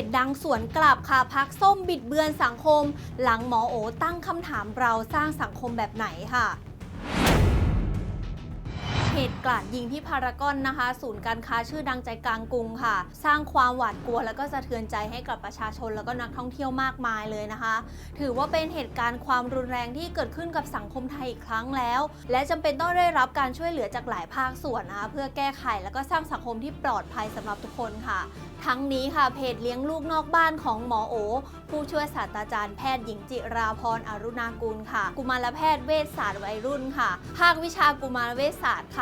จดังสวนกลับค่ะพักส้มบิดเบือนสังคม หลังหมอโอตั้งคำถามเราสร้างสังคมแบบไหนค่ะ เหตุกราดยิงที่พารากอนนะคะ ศูนย์การค้าชื่อดังใจกลางกรุงค่ะ สร้างความหวาดกลัวแล้วก็สะเทือนใจให้กับประชาชนแล้วก็นักท่องเที่ยวมากมายเลยนะคะ ถือว่าเป็นเหตุการณ์ความรุนแรงที่เกิดขึ้นกับสังคมไทยอีกครั้งแล้ว และจำเป็นต้องได้รับการช่วยเหลือจากหลายภาคส่วนนะคะเพื่อแก้ไขแล้วก็สร้างสังคมที่ปลอดภัยสำหรับทุกคนค่ะ ทั้งนี้ค่ะเพจเลี้ยงลูกนอกบ้านของหมอโอ ผู้ช่วยศาสตราจารย์แพทย์หญิงจิราพรอรุณากุลค่ะ กุมารแพทย์เวชศาสตร์วัยรุ่นค่ะ ภาควิชากุมารเวชศาสตร์ค่ะ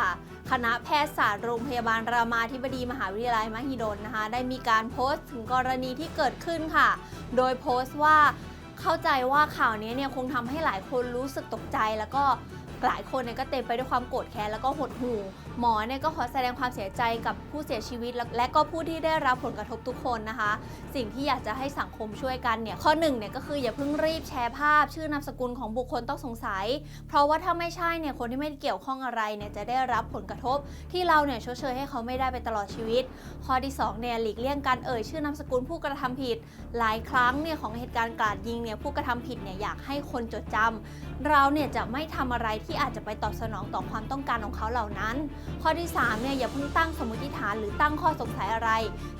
คณะแพทยศาสตร์โรงพยาบาลรามาธิบดีมหาวิทยาลัยมหิดลนะคะ ได้มีการโพสต์ถึงกรณีที่เกิดขึ้นค่ะ โดยโพสต์ว่าเข้าใจว่าข่าวนี้เนี่ยคงทำให้หลายคนรู้สึกตกใจแล้วก็ หลายคนเนี่ยก็เต็มไปด้วยความโกรธแค้นแล้วก็หดหู่ หมอเนี่ยก็ขอแสดงความเสียใจกับผู้เสียชีวิตและและก็ผู้ที่ได้รับผลกระทบทุกคนนะคะ สิ่งที่อยากจะให้สังคมช่วยกันเนี่ยข้อหนึ่งเนี่ยก็คืออย่าเพิ่งรีบแชร์ภาพ ชื่อนามสกุลของบุคคลต้องสงสัย เพราะว่าถ้าไม่ใช่เนี่ยคนที่ไม่ได้เกี่ยวข้องอะไรเนี่ยจะได้รับผลกระทบ ที่เราเนี่ยชดเชยให้เขาไม่ได้ไปตลอดชีวิต ข้อที่สองเนี่ยหลีกเลี่ยงการเอ่ยชื่อนามสกุลผู้กระทำผิด หลายครั้งเนี่ยของเหตุการณ์กราดยิงเนี่ยผู้กระทำผิดเนี่ยอยากให้คนจดจำเราเนี่ยจะไม่ทำอะไรที่ที่อาจจะไปตอบสนองต่อความต้องการของเขาเหล่านั้น ข้อที่3เนี่ยอย่าเพิ่งตั้งสมมติฐานหรือตั้งข้อสงสัยอะไร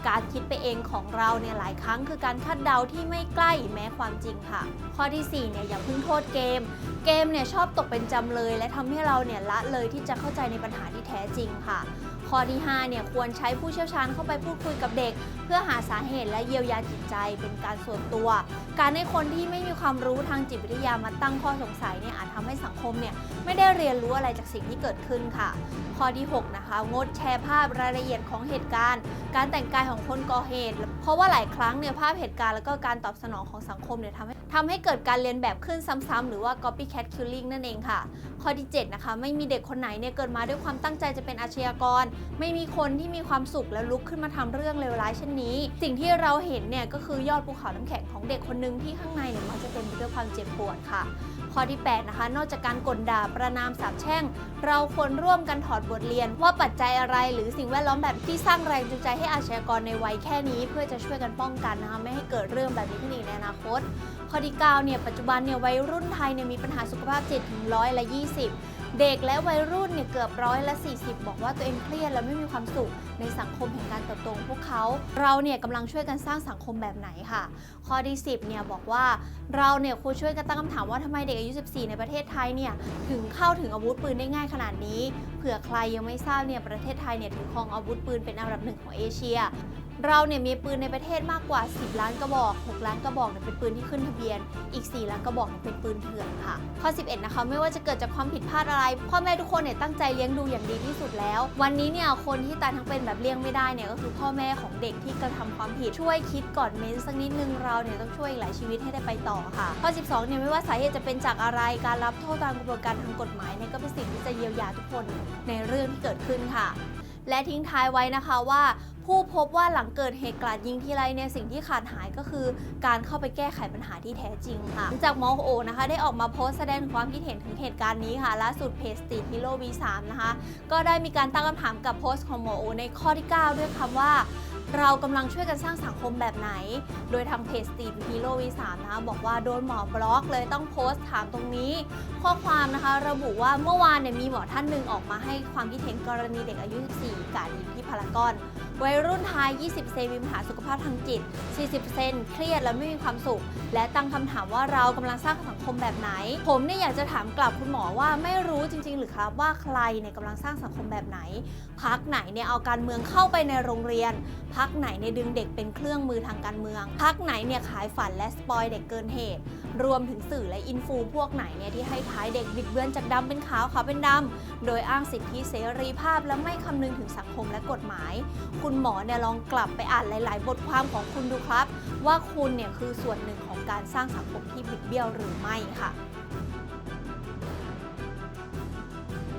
การคิดไปเองของเราเนี่ยหลายครั้งคือการคาดเดาที่ไม่ใกล้แม้ความจริงค่ะ ข้อที่4เนี่ยอย่าเพิ่งโทษเกม เกมเนี่ยชอบตกเป็นจำเลย และทำให้เราเนี่ยละเลยที่จะเข้าใจในปัญหาที่แท้จริงค่ะข้อที่5เนี่ยควรใช้ผู้เชี่ยวชาญเข้าไปพูดคุยกับเด็ก เพื่อหาสาเหตุและเยียวยาจิตใจเป็นการส่วนตัว การให้คนที่ไม่มีความรู้ทางจิตวิทยามาตั้งข้อสงสัยเนี่ยอาจทำให้สังคมเนี่ยไม่ได้เรียนรู้อะไรจากสิ่งที่เกิดขึ้นค่ะ ข้อที่ 6 นะคะ งดแชร์ภาพรายละเอียดของเหตุการณ์ การแต่งกายของคนก่อเหตุ เพราะว่าหลายครั้งเนี่ยภาพเหตุการณ์แล้วก็การตอบสนองของสังคมเนี่ยทำให้ทำให้เกิดการเรียนแบบขึ้นซ้ำๆหรือว่า copycat killing นั่นเองค่ะ ข้อที่ 7 นะคะ ไม่มีเด็กคนไหนเนี่ยเกิดมาด้วยความตั้งใจจะเป็นอาชญากร ไม่มีคนที่มีความสุขแล้วลุกขึ้นมาทำเรื่องเลวร้ายเช่นนี้ สิ่งที่เราเห็นเนี่ยก็คือยอดภูเขาน้ำแข็งของเด็กคนหนึ่งที่ข้างในเนี่ยมักจะเต็มไปด้วยความเจ็บปวดค่ะ ข้อที่ 8 นะคะ นอกจากการกลด่าประนามสาปแช่ง เราควรร่วมกันถอดบทเรียน ว่าปัจจัยอะไรหรือสิ่งแวดล้อมแบบที่สร้างแรงจูงใจให้อาชญากรในวัยแค่นี้ เพื่อจะช่วยกันป้องกันนะคะไม่ให้เกิดเรื่องแบบนี้ขึ้นอีกในอนาคตข้อที่9เนี่ยปัจจุบันเนี่ยวัยรุ่นไทยเนี่ยมีปัญหาสุขภาพจิตถึงร้อยละ20 เด็กและวัยรุ่นเนี่ยเกือบร้อยละ 40 บอกว่าตัวเองเครียดและไม่มีความสุขในสังคมแห่งการเติบโตของพวกเขา เราเนี่ยกำลังช่วยกันสร้างสังคมแบบไหนค่ะ ข้อที่ 10เนี่ยบอกว่าเราเนี่ยควรช่วยกันตั้งคำถามว่าทำไมเด็กอายุ 14 ในประเทศไทยเนี่ยถึงเข้าถึงอาวุธปืนได้ง่ายขนาดนี้ เผื่อใครยังไม่ทราบเนี่ยประเทศไทยเนี่ยถือครองอาวุธปืนเป็นอันดับหนึ่งของเอเชีย เราเนี่ยมีปืนในประเทศมากกว่า 10 ล้านกระบอก 6 ล้านกระบอกเนี่ยเป็นปืนที่ขึ้นทะเบียน อีก 4 ล้านกระบอกเนี่ยเป็นปืนเถื่อนค่ะ ข้อ 11 นะคะ ไม่ว่าจะเกิดจากความผิดพลาดอะไร พ่อแม่ทุกคนเนี่ยตั้งใจเลี้ยงดูอย่างดีที่สุดแล้ว วันนี้เนี่ยคนที่ตายทั้งเป็นแบบเลี้ยงไม่ได้เนี่ยก็คือพ่อแม่ของเด็กที่กระทำความผิด ช่วยคิดก่อนเม้นสักนิดนึงเราเนี่ยต้องช่วยอีกหลายชีวิตให้ได้ไปต่อค่ะ ข้อ 12 เนี่ยไม่ว่าสาเหตุจะเป็นจากอะไร การรับโทษตามกระบวนการทางกฎหมายเนี่ยก็เป็นสิ่งที่จะเยียวยาทุกคนในเรื่องที่เกิดขึ้นค่ะ และทิ้งท้ายไว้นะคะว่า ผู้พบว่าหลังเกิดเหตุกราดยิงทีไรเนี่ยสิ่งที่ขาดหายก็คือ การเข้าไปแก้ไขปัญหาที่แท้จริงค่ะหลังจากหมอโอนะคะได้ออกมาโพสต์แสดงความคิดเห็นถึงเหตุการณ์นี้ค่ะล่าสุดเพจสตีฮีโร่ V3 นะคะก็ได้มีการตั้งคำถามกับโพสต์ของหมอโอในข้อที่ 9 ด้วยคำว่า เรากำลังช่วยกันสร้างสังคมแบบไหน โดยทางเพจสตรีทฮีโร่ V3 นะคะบอกว่าโดนหมอบล็อกเลยต้องโพสต์ถามตรงนี้ ข้อความนะคะระบุว่าเมื่อวานเนี่ยมีหมอท่านหนึ่งออกมาให้ความคิดเห็นกรณีเด็กอายุ 14 กาดยิงที่พารากอนวัยรุ่นไทย 20 เซมีปัญหาสุขภาพทางจิต 40 เซนเครียดและไม่มีความสุข และตั้งคำถามว่าเรากำลังสร้างสังคมแบบไหน ผมเนี่ยอยากจะถามกลับคุณหมอว่าไม่รู้จริง ๆ หรือครับว่าใครเนี่ยกำลังสร้างสังคมแบบไหน พักไหนเนี่ยเอาการเมืองเข้าไปในโรงเรียนพักไหนเนี่ยดึงเด็กเป็นเครื่องมือทางการเมือง พักไหนเนี่ยขายฝันและสปอยเด็กเกินเหตุ รวมถึงสื่อและอินฟูพวกไหนเนี่ยที่ให้ท้ายเด็กบิดเบือนจากดำเป็นขาวขาวเป็นดำโดยอ้างสิทธิเสรีภาพและไม่คำนึงถึงสังคมและกฎหมาย คุณหมอเนี่ยลองกลับไปอ่านหลาย ๆ บทความของคุณดูครับ ว่าคุณเนี่ยคือส่วนหนึ่งของการสร้างสังคมที่บิดเบี้ยวหรือไม่ค่ะ